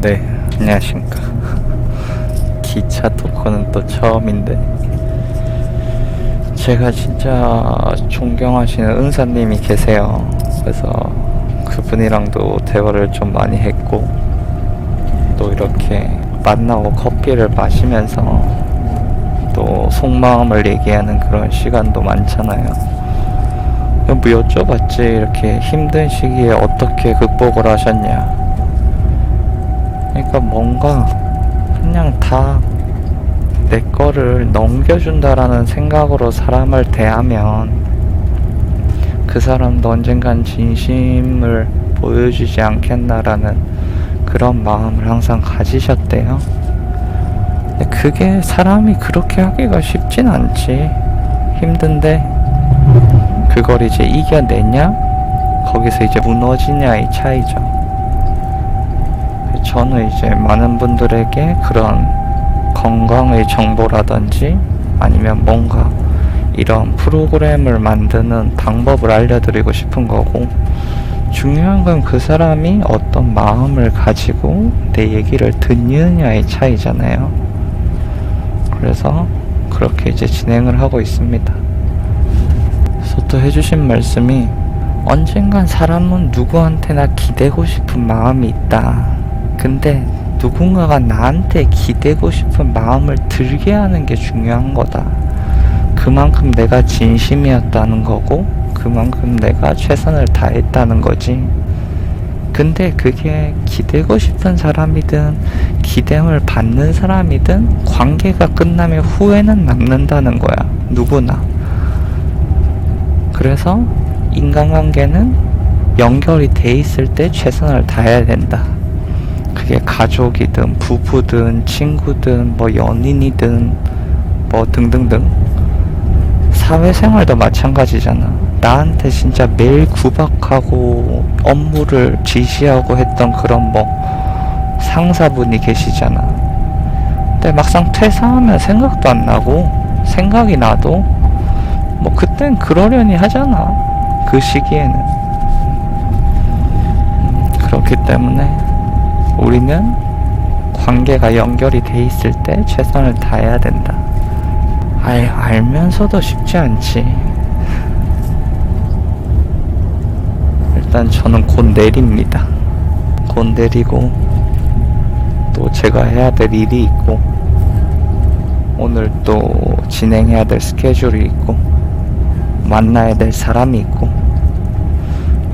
네, 안녕하십니까. 기차 토크는 또 처음인데, 제가 진짜 존경하시는 은사님이 계세요. 그래서 그분이랑도 대화를 좀 많이 했고, 또 이렇게 만나고 커피를 마시면서 또 속마음을 얘기하는 그런 시간도 많잖아요. 뭐 여쭤봤지 이렇게 힘든 시기에 어떻게 극복을 하셨냐 그러니까 뭔가 그냥 다 내 거를 넘겨준다라는 생각으로 사람을 대하면 그 사람도 언젠간 진심을 보여주지 않겠나라는 그런 마음을 항상 가지셨대요. 그게 사람이 그렇게 하기가 쉽진 않지. 힘든데 그걸 이제 이겨내냐? 거기서 이제 무너지냐의 차이죠. 저는 이제 많은 분들에게 그런 건강의 정보라든지 아니면 뭔가 이런 프로그램을 만드는 방법을 알려드리고 싶은 거고 중요한 건 그 사람이 어떤 마음을 가지고 내 얘기를 듣느냐의 차이잖아요. 그래서 그렇게 이제 진행을 하고 있습니다. 그래서 또 해주신 말씀이 언젠간 사람은 누구한테나 기대고 싶은 마음이 있다. 근데 누군가가 나한테 기대고 싶은 마음을 들게 하는 게 중요한 거다. 그만큼 내가 진심이었다는 거고, 그만큼 내가 최선을 다했다는 거지. 근데 그게 기대고 싶은 사람이든, 기대을 받는 사람이든, 관계가 끝나면 후회는 남는다는 거야. 누구나. 그래서 인간관계는 연결이 돼 있을 때 최선을 다해야 된다. 그게 가족이든 부부든 친구든 뭐 연인이든 뭐 등등등 사회생활도 마찬가지잖아. 나한테 진짜 매일 구박하고 업무를 지시하고 했던 그런 뭐 상사분이 계시잖아. 근데 막상 퇴사하면 생각도 안 나고 생각이 나도 뭐 그땐 그러려니 하잖아. 그 시기에는. 음, 그렇기 때문에 우리는 관계가 연결이 돼 있을 때 최선을 다해야 된다. 알, 알면서도 쉽지 않지. 일단 저는 곧 내립니다. 곧 내리고, 또 제가 해야 될 일이 있고, 오늘 또 진행해야 될 스케줄이 있고, 만나야 될 사람이 있고,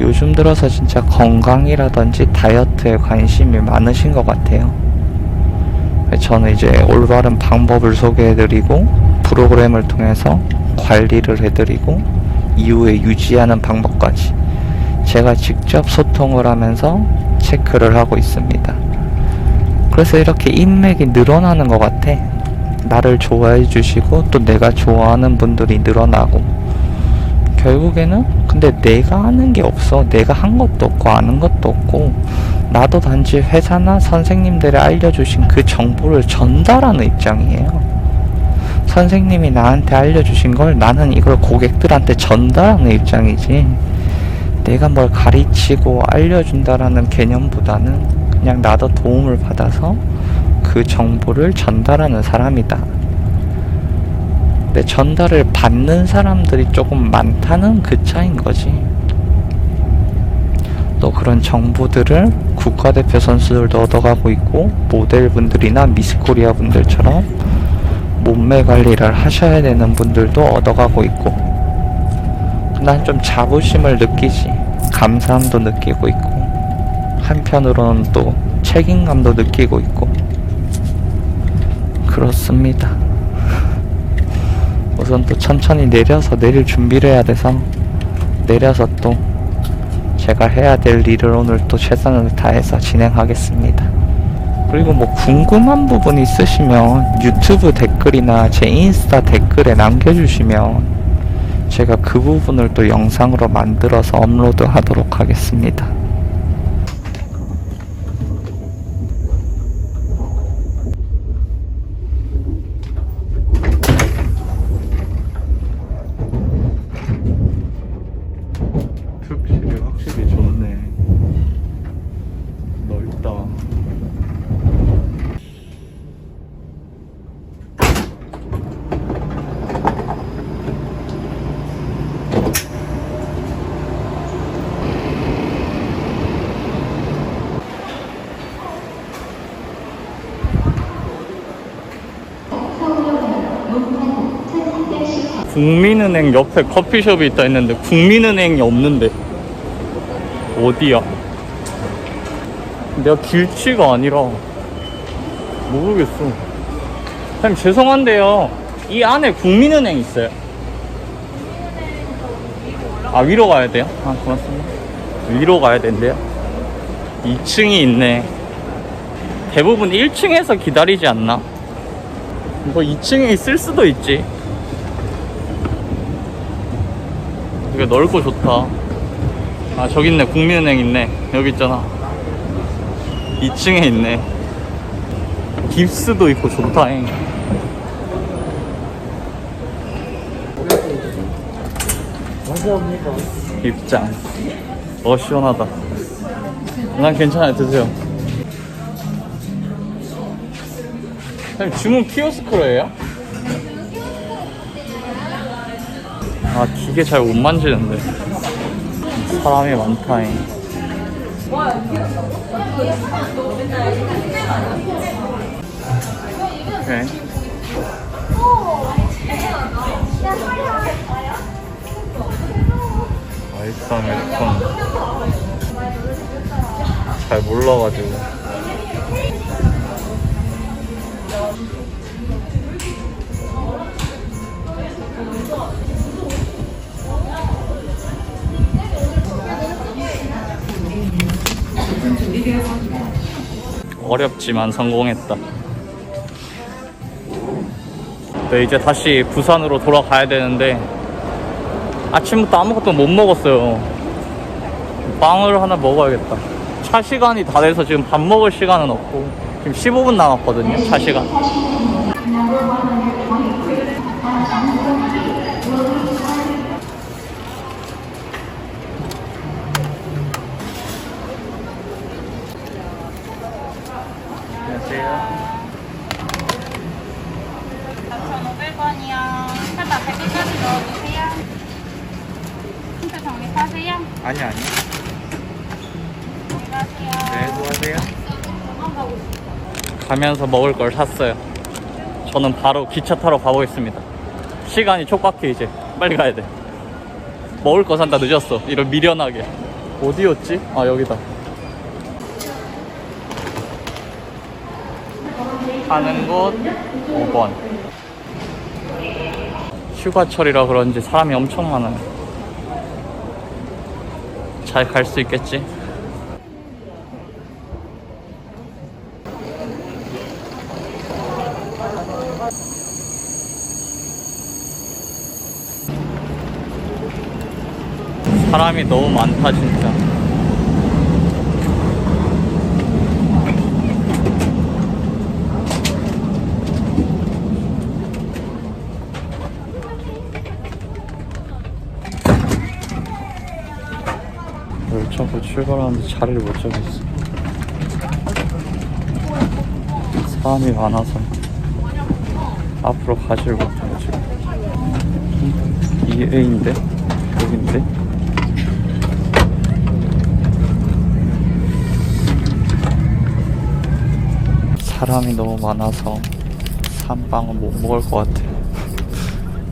요즘 들어서 진짜 건강이라든지 다이어트에 관심이 많으신 것 같아요. 저는 이제 올바른 방법을 소개해드리고 프로그램을 통해서 관리를 해드리고 이후에 유지하는 방법까지 제가 직접 소통을 하면서 체크를 하고 있습니다. 그래서 이렇게 인맥이 늘어나는 것 같아. 나를 좋아해 주시고 또 내가 좋아하는 분들이 늘어나고 결국에는 근데 내가 하는 게 없어. 내가 한 것도 없고 아는 것도 없고 나도 단지 회사나 선생님들이 알려주신 그 정보를 전달하는 입장이에요. 선생님이 나한테 알려주신 걸 나는 이걸 고객들한테 전달하는 입장이지. 내가 뭘 가르치고 알려준다라는 개념보다는 그냥 나도 도움을 받아서 그 정보를 전달하는 사람이다. 근데 전달을 받는 사람들이 조금 많다는 그 차인 거지. 또 그런 정보들을 국가대표 선수들도 얻어가고 있고 모델분들이나 미스코리아 분들처럼 몸매 관리를 하셔야 되는 분들도 얻어가고 있고 난 좀 자부심을 느끼지 감사함도 느끼고 있고 한편으로는 또 책임감도 느끼고 있고 그렇습니다. 우선 또 천천히 내려서 내릴 준비를 해야 돼서 내려서 또 제가 해야 될 일을 오늘 또 최선을 다해서 진행하겠습니다. 그리고 뭐 궁금한 부분 있으시면 유튜브 댓글이나 제 인스타 댓글에 남겨주시면 제가 그 부분을 또 영상으로 만들어서 업로드 하도록 하겠습니다. 국민은행 옆에 커피숍이 있다 했는데 국민은행이 없는데 어디야? 내가 길치가 아니라 모르겠어. 선생님 죄송한데요. 이 안에 국민은행 있어요. 아 위로 가야 돼요? 아 고맙습니다. 위로 가야 된대요. 2층이 있네. 대부분 1층에서 기다리지 않나? 뭐 2층에 있을 수도 있지. 되게 넓고 좋다. 아 저기 있네 국민은행 있네. 여기 있잖아. 2층에 있네. 깁스도 있고 좋다잉. 입장. 어 시원하다. 난 괜찮아요 드세요. 선생님 주문 키오스크로 해요? 아 기계 잘 못 만지는데 사람이 많다잉. 오케이. 아이스 아메리카노 잘 몰라가지고 어렵지만 성공했다 네, 이제 다시 부산으로 돌아가야 되는데 아침부터 아무것도 못 먹었어요. 빵을 하나 먹어야겠다. 차 시간이 다 돼서 지금 밥 먹을 시간은 없고 지금 15분 남았거든요. 차 시간. 안녕하세요. 4,500원이요. 하다 100원까지 넣어주세요. 힌트 정리하세요. 아니 아니. 안녕하세요. 네, 수고하세요. 가면서 먹을 걸 샀어요. 저는 바로 기차 타러 가보겠습니다. 시간이 촉박해 이제. 빨리 가야 돼. 먹을 거 산다 늦었어. 이런 미련하게. 어디였지? 아 여기다. 가는 곳 5번. 휴가철이라 그런지 사람이 엄청 많아요. 잘 갈 수 있겠지? 사람이 너무 많다 진짜 열차가 출발하는데 자리를 못 잡겠어 사람이 많아서 앞으로 가지를 못하고 지금 이 A인데 여긴데 사람이 너무 많아서 삼빵은 못 먹을 것 같아.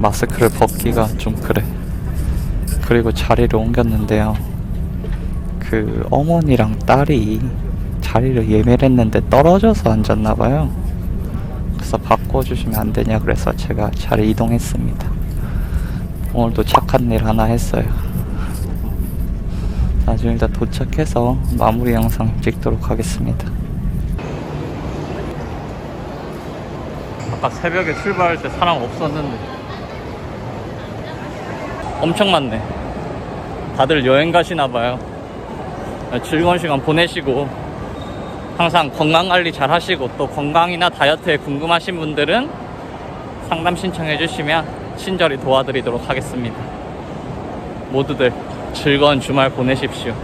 마스크를 벗기가 좀 그래. 그리고 자리를 옮겼는데요. 그 어머니랑 딸이 자리를 예매를 했는데 떨어져서 앉았나봐요. 그래서 바꿔주시면 안 되냐 그래서 제가 자리 이동했습니다. 오늘도 착한 일 하나 했어요. 나중에 일단 도착해서 마무리 영상 찍도록 하겠습니다. 아까 새벽에 출발할 때 사람 없었는데 엄청 많네 다들 여행 가시나 봐요 즐거운 시간 보내시고 항상 건강관리 잘 하시고 또 건강이나 다이어트에 궁금하신 분들은 상담 신청해 주시면 친절히 도와드리도록 하겠습니다. 모두들 즐거운 주말 보내십시오